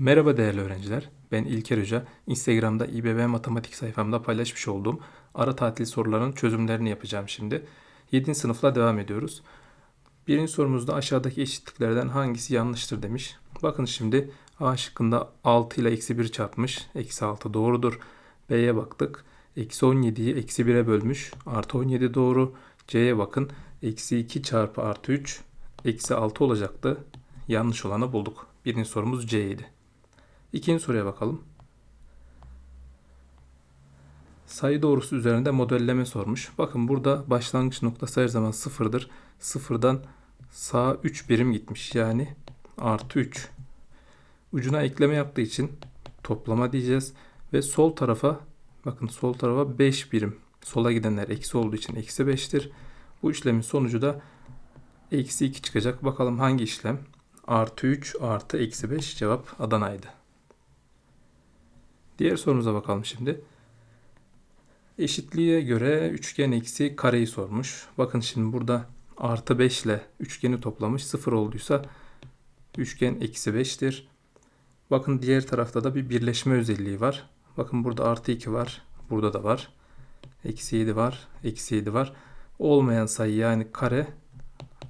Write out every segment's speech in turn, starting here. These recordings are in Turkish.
Merhaba değerli öğrenciler. Ben İlker Hoca. Instagram'da İBB Matematik sayfamda paylaşmış olduğum ara tatil sorularının çözümlerini yapacağım şimdi. 7. sınıfla devam ediyoruz. Birinci sorumuzda aşağıdaki eşitliklerden hangisi yanlıştır demiş. Bakın şimdi A şıkkında 6 ile eksi 1 çarpmış. Eksi 6 doğrudur. B'ye baktık. Eksi 17'yi eksi 1'e bölmüş. Artı 17 doğru. C'ye bakın. Eksi 2 çarpı artı 3 eksi 6 olacaktı. Yanlış olanı bulduk. Birinci sorumuz C. İkinci soruya bakalım. Sayı doğrusu üzerinde modelleme sormuş. Bakın burada başlangıç noktası her zaman sıfırdır. Sıfırdan sağa 3 birim gitmiş. Yani artı 3. Ucuna ekleme yaptığı için toplama diyeceğiz. Ve sol tarafa bakın sol tarafa 5 birim. Sola gidenler eksi olduğu için eksi 5'tir. Bu işlemin sonucu da eksi 2 çıkacak. Bakalım hangi işlem? Artı 3 artı eksi 5 cevap Adana'ydı. Diğer sorumuza bakalım şimdi. Eşitliğe göre üçgen eksi kareyi sormuş. Bakın şimdi burada artı 5 ile üçgeni toplamış. 0 olduysa üçgen eksi 5'tir. Bakın diğer tarafta da bir birleşme özelliği var. Bakın burada artı 2 var. Burada da var. Eksi 7 var. Eksi 7 var. Olmayan sayı yani kare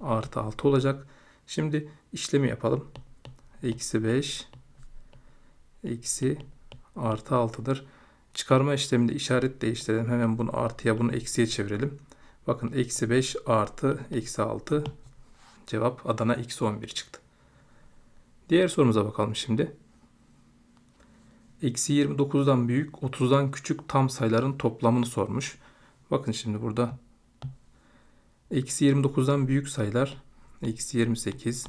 artı 6 olacak. Şimdi işlemi yapalım. Eksi 5 eksi artı 6'dır. Çıkarma işleminde işaret değiştirelim. Hemen bunu artıya bunu eksiye çevirelim. Bakın eksi 5 artı eksi 6 cevap Adana eksi 11 çıktı. Diğer sorumuza bakalım şimdi. Eksi 29'dan büyük 30'dan küçük tam sayıların toplamını sormuş. Bakın şimdi burada eksi 29'dan büyük sayılar eksi 28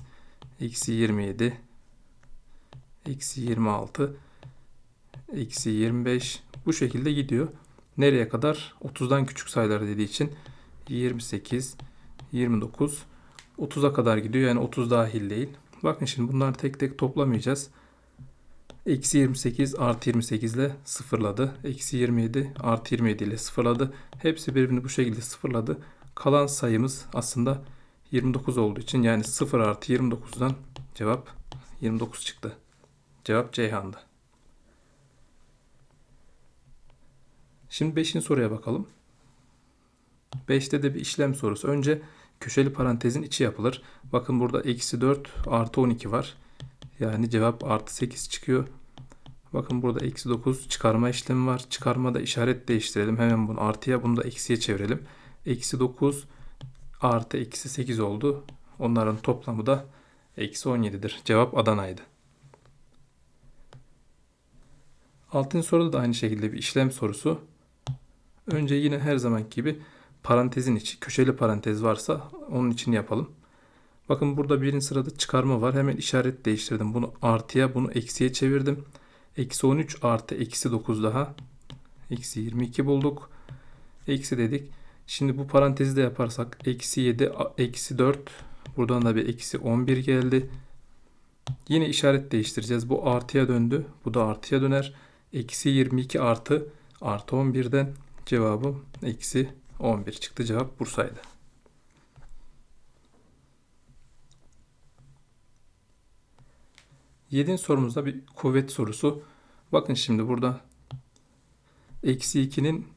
eksi 27 eksi 26 eksi 25 bu şekilde gidiyor. Nereye kadar? 30'dan küçük sayılar dediği için 28, 29, 30'a kadar gidiyor. Yani 30 dahil değil. Bakın şimdi bunları tek tek toplamayacağız. Eksi 28 artı 28 ile sıfırladı. Eksi 27 artı 27 ile sıfırladı. Hepsi birbirini bu şekilde sıfırladı. Kalan sayımız aslında 29 olduğu için yani 0 artı 29'dan cevap 29 çıktı. Cevap Ceyhan'dı. Şimdi 5. soruya bakalım. 5'te de bir işlem sorusu. Önce köşeli parantezin içi yapılır. Bakın burada eksi 4 artı 12 var. Yani cevap artı 8 çıkıyor. Bakın burada eksi 9 çıkarma işlemi var. Çıkarmada işaret değiştirelim. Hemen bunu artıya bunu da eksiye çevirelim. Eksi 9 artı eksi 8 oldu. Onların toplamı da eksi 17'dir. Cevap Adana'ydı. Altıncı soruda da aynı şekilde bir işlem sorusu. Önce yine her zaman gibi parantezin içi, köşeli parantez varsa onun için yapalım. Bakın burada birinci sırada çıkarma var. Hemen işaret değiştirdim. Bunu artıya, bunu eksiye çevirdim. Eksi 13 artı eksi 9 daha. Eksi 22 bulduk. Eksi dedik. Şimdi bu parantezi de yaparsak eksi 7, eksi 4. Buradan da bir eksi 11 geldi. Yine işaret değiştireceğiz. Bu artıya döndü. Bu da artıya döner. Eksi 22 artı artı 11'den cevabım eksi 11 çıktı. Cevap Bursa'ydı. Yedinci sorumuzda bir kuvvet sorusu. Bakın şimdi burada eksi 2'nin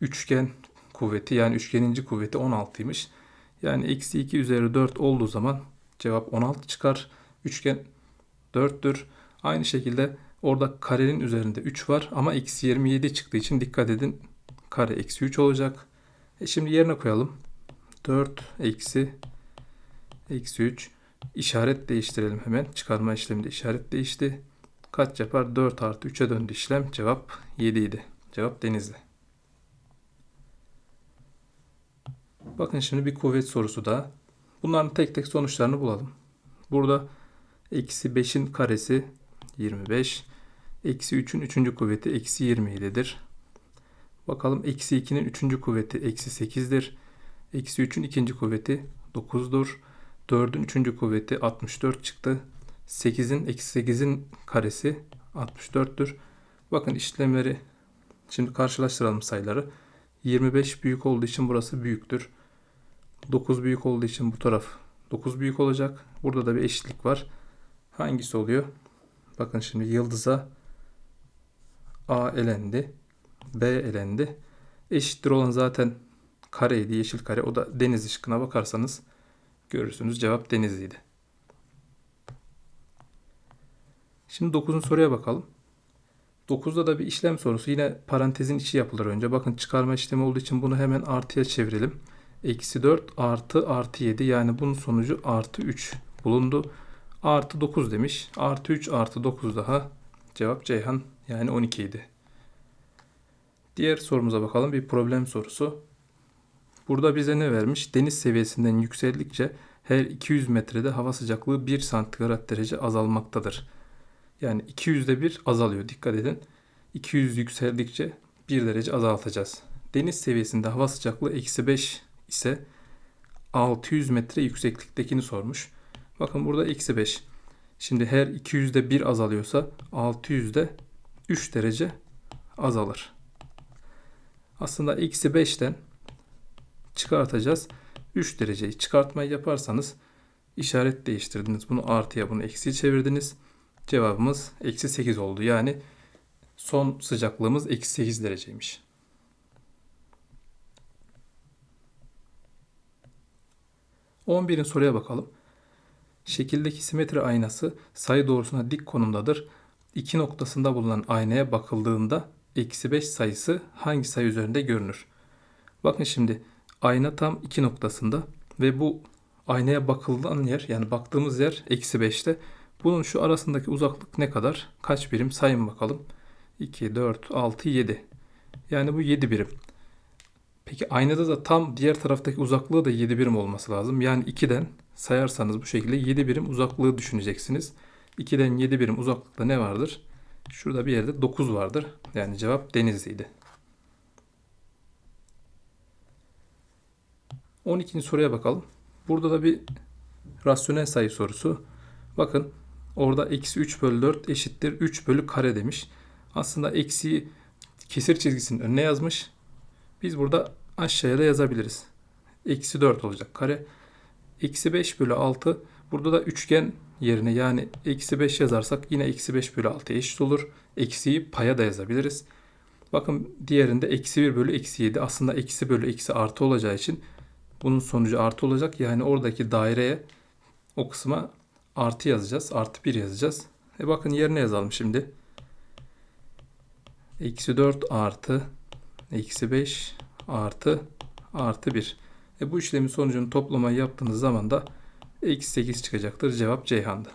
üçgen kuvveti yani üçgeninci kuvveti 16'ymış. Yani eksi 2 üzeri 4 olduğu zaman cevap 16 çıkar. Üçgen 4'tür. Aynı şekilde orada karenin üzerinde 3 var ama eksi 27 çıktığı için dikkat edin. Kare eksi 3 olacak. E şimdi yerine koyalım. 4 eksi eksi 3 işaret değiştirelim hemen. Çıkarma işleminde işaret değişti. Kaç yapar? 4 artı 3'e döndü işlem. Cevap 7 idi. Cevap Denizli. Bakın şimdi bir kuvvet sorusu da. Bunların tek tek sonuçlarını bulalım. Burada eksi 5'in karesi 25. Eksi 3'ün 3. kuvveti eksi 27'dir. Bakalım eksi 2'nin 3. kuvveti eksi 8'dir. Eksi 3'ün 2. kuvveti 9'dur. 4'ün 3. kuvveti 64 çıktı. 8'in eksi 8'in karesi 64'tür. Bakın işlemleri şimdi karşılaştıralım sayıları. 25 büyük olduğu için burası büyüktür. 9 büyük olduğu için bu taraf 9 büyük olacak. Burada da bir eşitlik var. Hangisi oluyor? Bakın şimdi yıldıza A elendi. B elendi. Eşittir olan zaten kareydi, yeşil kare. O da deniz ışkına bakarsanız görürsünüz cevap denizliydi. Şimdi 9. soruya bakalım. 9'da da bir işlem sorusu. Yine parantezin içi yapılır önce. Bakın çıkarma işlemi olduğu için bunu hemen artıya çevirelim. Eksi 4 artı artı 7 yani bunun sonucu artı 3 bulundu. Artı 9 demiş. Artı 3 artı 9 daha. Cevap Ceyhan yani 12 idi. Diğer sorumuza bakalım. Bir problem sorusu. Burada bize ne vermiş? Deniz seviyesinden yükseldikçe her 200 metrede hava sıcaklığı 1 santigrat derece azalmaktadır. Yani 200'de bir azalıyor. Dikkat edin. 200 yükseldikçe 1 derece azaltacağız. Deniz seviyesinde hava sıcaklığı eksi 5 ise 600 metre yüksekliktekini sormuş. Bakın burada eksi 5. Şimdi her 200'de 1 azalıyorsa 600'de 3 derece azalır. Aslında eksi 5'ten çıkartacağız. 3 dereceyi çıkartmayı yaparsanız işaret değiştirdiniz. Bunu artıya bunu eksiye çevirdiniz. Cevabımız eksi 8 oldu. Yani son sıcaklığımız eksi 8 dereceymiş. On birin soruya bakalım. Şekildeki simetri aynası sayı doğrusuna dik konumdadır. İki noktasında bulunan aynaya bakıldığında eksi 5 sayısı hangi sayı üzerinde görünür? Bakın şimdi ayna tam iki noktasında ve bu aynaya bakılan yer yani baktığımız yer eksi 5'te. Bunun şu arasındaki uzaklık ne kadar? Kaç birim? Sayın bakalım. 2, 4, 6, 7. Yani bu 7 birim. Peki aynada da tam diğer taraftaki uzaklığı da 7 birim olması lazım. Yani 2'den sayarsanız bu şekilde 7 birim uzaklığı düşüneceksiniz. 2'den 7 birim uzaklıkta ne vardır? Şurada bir yerde 9 vardır. Yani cevap Denizli'ydi. 12. soruya bakalım. Burada da bir rasyonel sayı sorusu. Bakın orada eksi 3 bölü 4 eşittir 3 bölü kare demiş. Aslında eksiyi kesir çizgisinin önüne yazmış. Biz burada aşağıya da yazabiliriz. Eksi 4 olacak kare. Eksi 5 bölü 6. Burada da üçgen yerine yani eksi 5 yazarsak yine eksi 5 bölü 6 eşit olur. Eksiyi paya da yazabiliriz. Bakın diğerinde eksi 1 bölü eksi 7 aslında eksi bölü eksi artı olacağı için bunun sonucu artı olacak. Yani oradaki daireye o kısma artı yazacağız. Artı 1 yazacağız. E bakın yerine yazalım şimdi. Eksi 4 artı eksi 5 artı artı 1. E bu işlemin sonucunu toplamayı yaptığınız zaman da eksi 8 çıkacaktır. Cevap Ceyhan'da.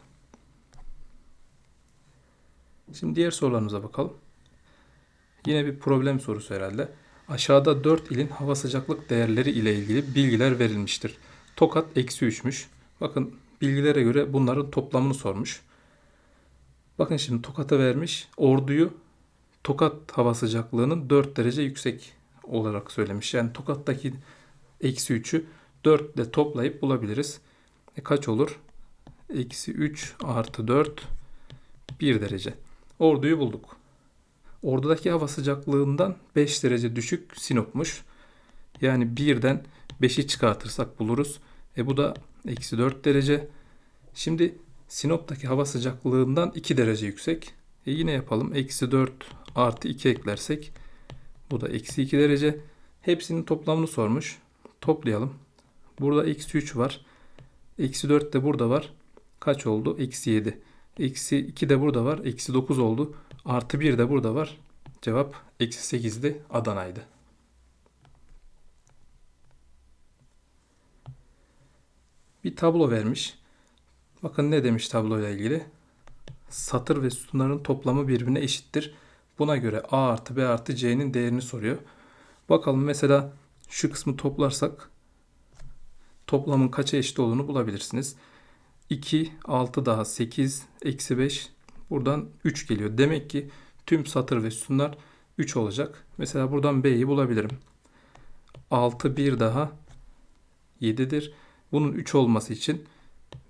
Şimdi diğer sorularımıza bakalım. Yine bir problem sorusu herhalde. Aşağıda 4 ilin hava sıcaklık değerleri ile ilgili bilgiler verilmiştir. Tokat eksi 3'müş. Bakın bilgilere göre bunların toplamını sormuş. Bakın şimdi Tokat'a vermiş. Orduyu Tokat hava sıcaklığının 4 derece yüksek olarak söylemiş. Yani Tokat'taki eksi 3'ü 4 ile toplayıp bulabiliriz. E kaç olur? Eksi 3 artı 4 1 derece. Orduyu bulduk. Ordudaki hava sıcaklığından 5 derece düşük Sinop'muş. Yani 1'den 5'i çıkartırsak buluruz. E bu da eksi 4 derece. Şimdi Sinop'taki hava sıcaklığından 2 derece yüksek. E yine yapalım. Eksi 4 artı 2 eklersek bu da eksi 2 derece. Hepsinin toplamını sormuş. Toplayalım. Burada eksi 3 var. Eksi 4 de burada var. Kaç oldu? Eksi 7. Eksi 2 de burada var. Eksi 9 oldu. Artı 1 de burada var. Cevap eksi 8'di. Adana'ydı. Bir tablo vermiş. Bakın ne demiş tabloyla ilgili. Satır ve sütunların toplamı birbirine eşittir. Buna göre A artı B artı C'nin değerini soruyor. Bakalım mesela şu kısmı toplarsak toplamın kaça eşit olduğunu bulabilirsiniz. 2, 6 daha 8, eksi 5 buradan 3 geliyor. Demek ki tüm satır ve sütunlar 3 olacak. Mesela buradan B'yi bulabilirim. 6 bir daha 7'dir. Bunun 3 olması için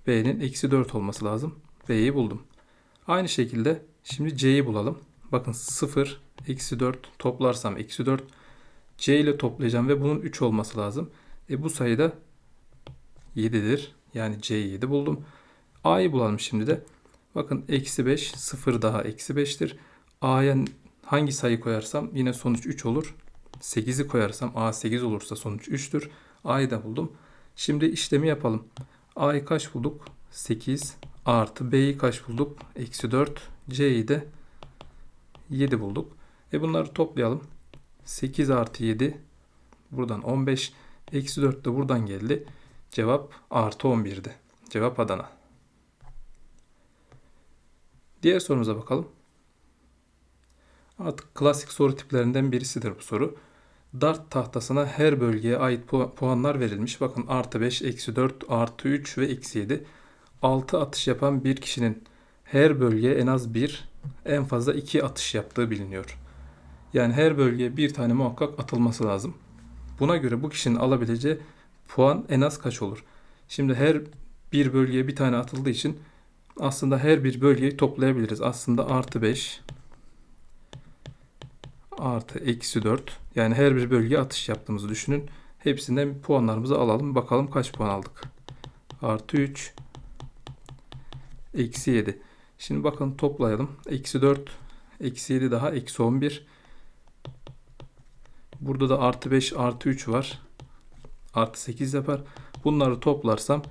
B'nin eksi 4 olması lazım. B'yi buldum. Aynı şekilde şimdi C'yi bulalım. Bakın 0, eksi 4 toplarsam eksi 4. C ile toplayacağım ve bunun 3 olması lazım. E bu sayıda 7'dir. Yani C'yi 7 buldum. A'yı bulalım şimdi de. Bakın eksi 5 0 daha eksi 5'tir. A'ya hangi sayı koyarsam yine sonuç 3 olur. 8'i koyarsam A 8 olursa sonuç 3'tür. A'yı da buldum. Şimdi işlemi yapalım. A'yı kaç bulduk? 8 artı B'yi kaç bulduk? Eksi 4. C'yi de 7 bulduk. E bunları toplayalım. 8 artı 7 buradan 15. Eksi 4 de buradan geldi. Cevap artı 11'di. Cevap Adana. Diğer sorumuza bakalım. Artık klasik soru tiplerinden birisidir bu soru. Dart tahtasına her bölgeye ait puanlar verilmiş. Bakın artı 5, eksi 4, artı 3 ve eksi 7. 6 atış yapan bir kişinin her bölgeye en az 1, en fazla 2 atış yaptığı biliniyor. Yani her bölgeye bir tane muhakkak atılması lazım. Buna göre bu kişinin alabileceği puan en az kaç olur? Şimdi her bir bölgeye bir tane atıldığı için aslında her bir bölgeyi toplayabiliriz. Aslında artı 5 artı eksi 4 yani her bir bölgeye atış yaptığımızı düşünün. Hepsinden puanlarımızı alalım. Bakalım kaç puan aldık. Artı 3 eksi 7. Şimdi bakın toplayalım. Eksi 4 eksi 7 daha eksi 11 Burada da artı 5 artı 3 var. Artı 8 yapar. Bunları toplarsam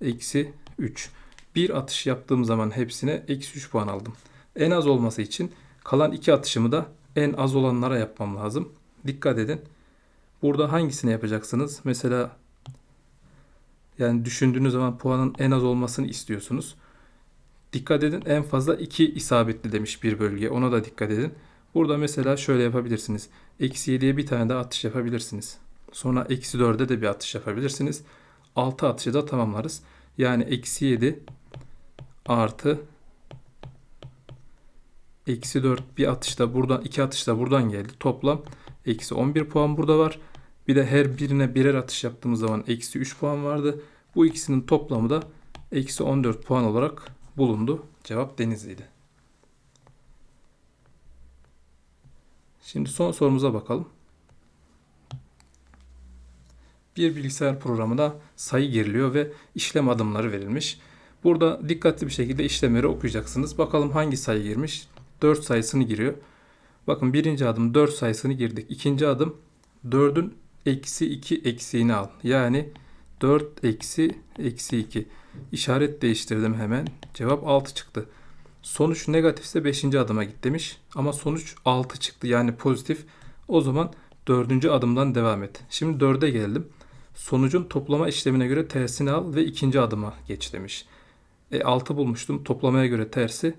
eksi 3. Bir atış yaptığım zaman hepsine eksi 3 puan aldım. En az olması için kalan iki atışımı da en az olanlara yapmam lazım. Dikkat edin. Burada hangisini yapacaksınız? Mesela yani düşündüğünüz zaman puanın en az olmasını istiyorsunuz. Dikkat edin en fazla 2 isabetli demiş bir bölge. Ona da dikkat edin. Burada mesela şöyle yapabilirsiniz. Eksi 7'ye bir tane daha atış yapabilirsiniz. Sonra eksi 4'e de bir atış yapabilirsiniz. 6 atışı da tamamlarız. Yani eksi 7 artı eksi 4 bir atışta buradan iki atışta buradan geldi. Toplam eksi 11 puan burada var. Bir de her birine birer atış yaptığımız zaman eksi 3 puan vardı. Bu ikisinin toplamı da eksi 14 puan olarak bulundu. Cevap Denizli'ydi. Şimdi son sorumuza bakalım. Bir bilgisayar programına sayı giriliyor ve işlem adımları verilmiş. Burada dikkatli bir şekilde işlemleri okuyacaksınız. Bakalım hangi sayı girmiş? 4 sayısını giriyor. Bakın birinci adım 4 sayısını girdik. İkinci adım 4'ün eksi 2 eksiğini al. Yani 4 eksi eksi 2. İşaret değiştirdim hemen. Cevap 6 çıktı. Sonuç negatifse 5. adıma git demiş. Ama sonuç 6 çıktı yani pozitif. O zaman 4. adımdan devam et. Şimdi 4'e geldim. Sonucun toplama işlemine göre tersini al ve ikinci adıma geç demiş. E 6 bulmuştum. Toplamaya göre tersi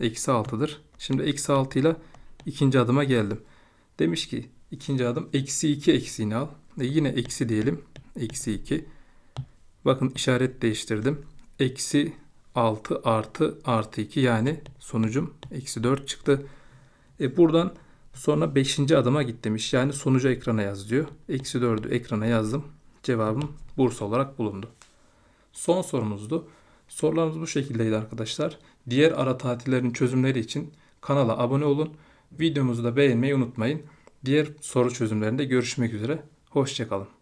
eksi 6'dır. Şimdi eksi 6 ile ikinci adıma geldim. Demiş ki ikinci adım eksi 2 eksiğini al. E yine eksi diyelim. Eksi 2. Bakın işaret değiştirdim. Eksi 6 artı artı 2 yani sonucum eksi 4 çıktı. E buradan sonra 5. adıma git demiş. Yani sonucu ekrana yaz diyor. Eksi 4'ü ekrana yazdım. Cevabım Bursa olarak bulundu. Son sorumuzdu. Sorularımız bu şekildeydi arkadaşlar. Diğer ara tatillerin çözümleri için kanala abone olun. Videomuzu da beğenmeyi unutmayın. Diğer soru çözümlerinde görüşmek üzere. Hoşçakalın.